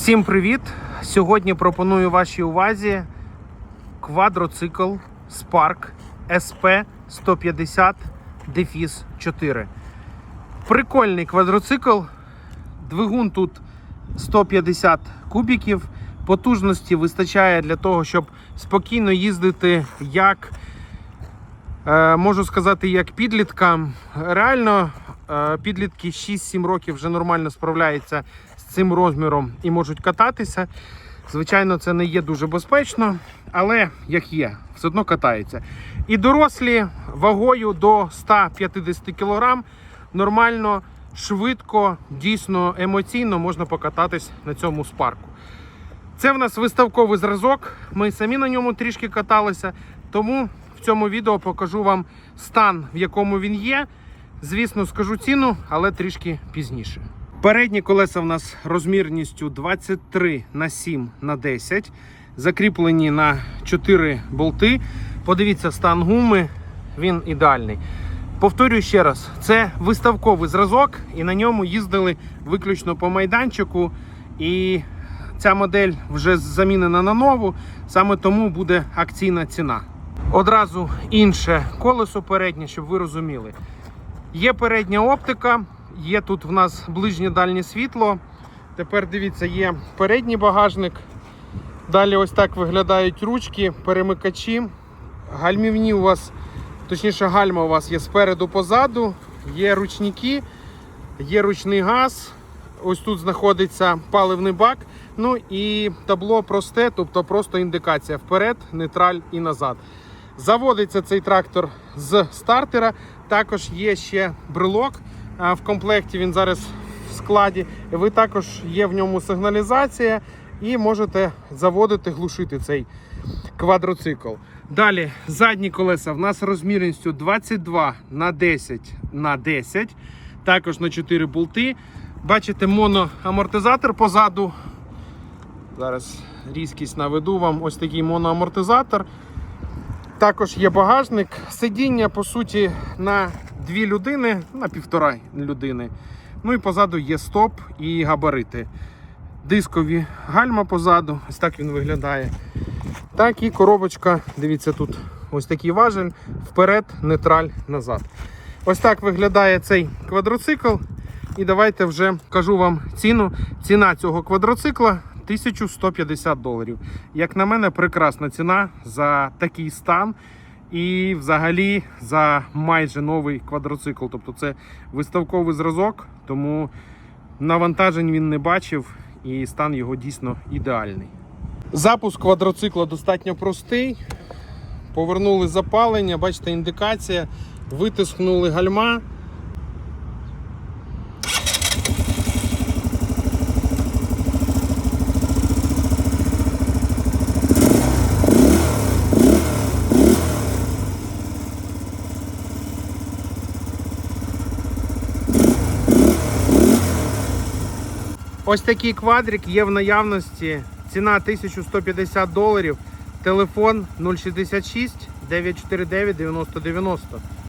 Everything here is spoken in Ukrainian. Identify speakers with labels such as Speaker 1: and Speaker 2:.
Speaker 1: Всім привіт! Сьогодні пропоную вашій увазі квадроцикл Spark SP 150 Дефіс 4. Прикольний квадроцикл. Двигун тут 150 кубіків. Потужності вистачає для того, щоб спокійно їздити як Е, Можу сказати, як підліткам. Реально, підлітки 6-7 років вже нормально справляються з цим розміром і можуть кататися. Звичайно, це не є дуже безпечно, але як є, все одно катаються. І дорослі вагою до 150 кг нормально, швидко, дійсно емоційно можна покататись на цьому спарку. Це в нас виставковий зразок. Ми самі на ньому трішки каталися. Тому в цьому відео покажу вам стан, в якому він є. Звісно, скажу ціну, але трішки пізніше. Передні колеса в нас розмірністю 23 на 7 на 10, закріплені на 4 болти. Подивіться стан гуми, він ідеальний. Повторюю ще раз, це виставковий зразок, і на ньому їздили виключно по майданчику. І ця модель вже замінена на нову, саме тому буде акційна ціна. Одразу інше колесо переднє, щоб ви розуміли. Є передня оптика, є тут в нас ближнє дальнє світло. Тепер дивіться, є передній багажник. Далі ось так виглядають ручки, перемикачі. Гальмівні у вас, точніше, гальма у вас є спереду позаду, є ручники, є ручний газ. Ось тут знаходиться паливний бак. Ну і табло просте, тобто просто індикація вперед, нейтраль і назад. Заводиться цей трактор з стартера. Також є ще брелок. В комплекті він зараз в складі. Ви також є в ньому сигналізація і можете заводити, глушити цей квадроцикл. Далі задні колеса в нас розмірністю 22 на 10 на 10, також на 4 болти. Бачите, моноамортизатор позаду. Зараз різкість наведу вам ось такий моноамортизатор. Також є багажник. Сидіння, по суті, на дві людини, на півтора людини. Ну і позаду є стоп і габарити. Дискові гальма позаду, ось так він виглядає. Так і коробочка, дивіться, тут ось такий важель, вперед, нейтраль, назад. Ось так виглядає цей квадроцикл. І давайте вже кажу вам ціну. Ціна цього квадроцикла 1150 доларів. Як на мене, прекрасна ціна за такий стан. І взагалі за майже новий квадроцикл. Тобто це виставковий зразок, тому навантажень він не бачив і стан його дійсно ідеальний. Запуск квадроцикла достатньо простий. Повернули запалення, бачите, індикація, витиснули гальма. Ось такий квадрик є в наявності. Ціна 1150 доларів. Телефон 066 949 9090.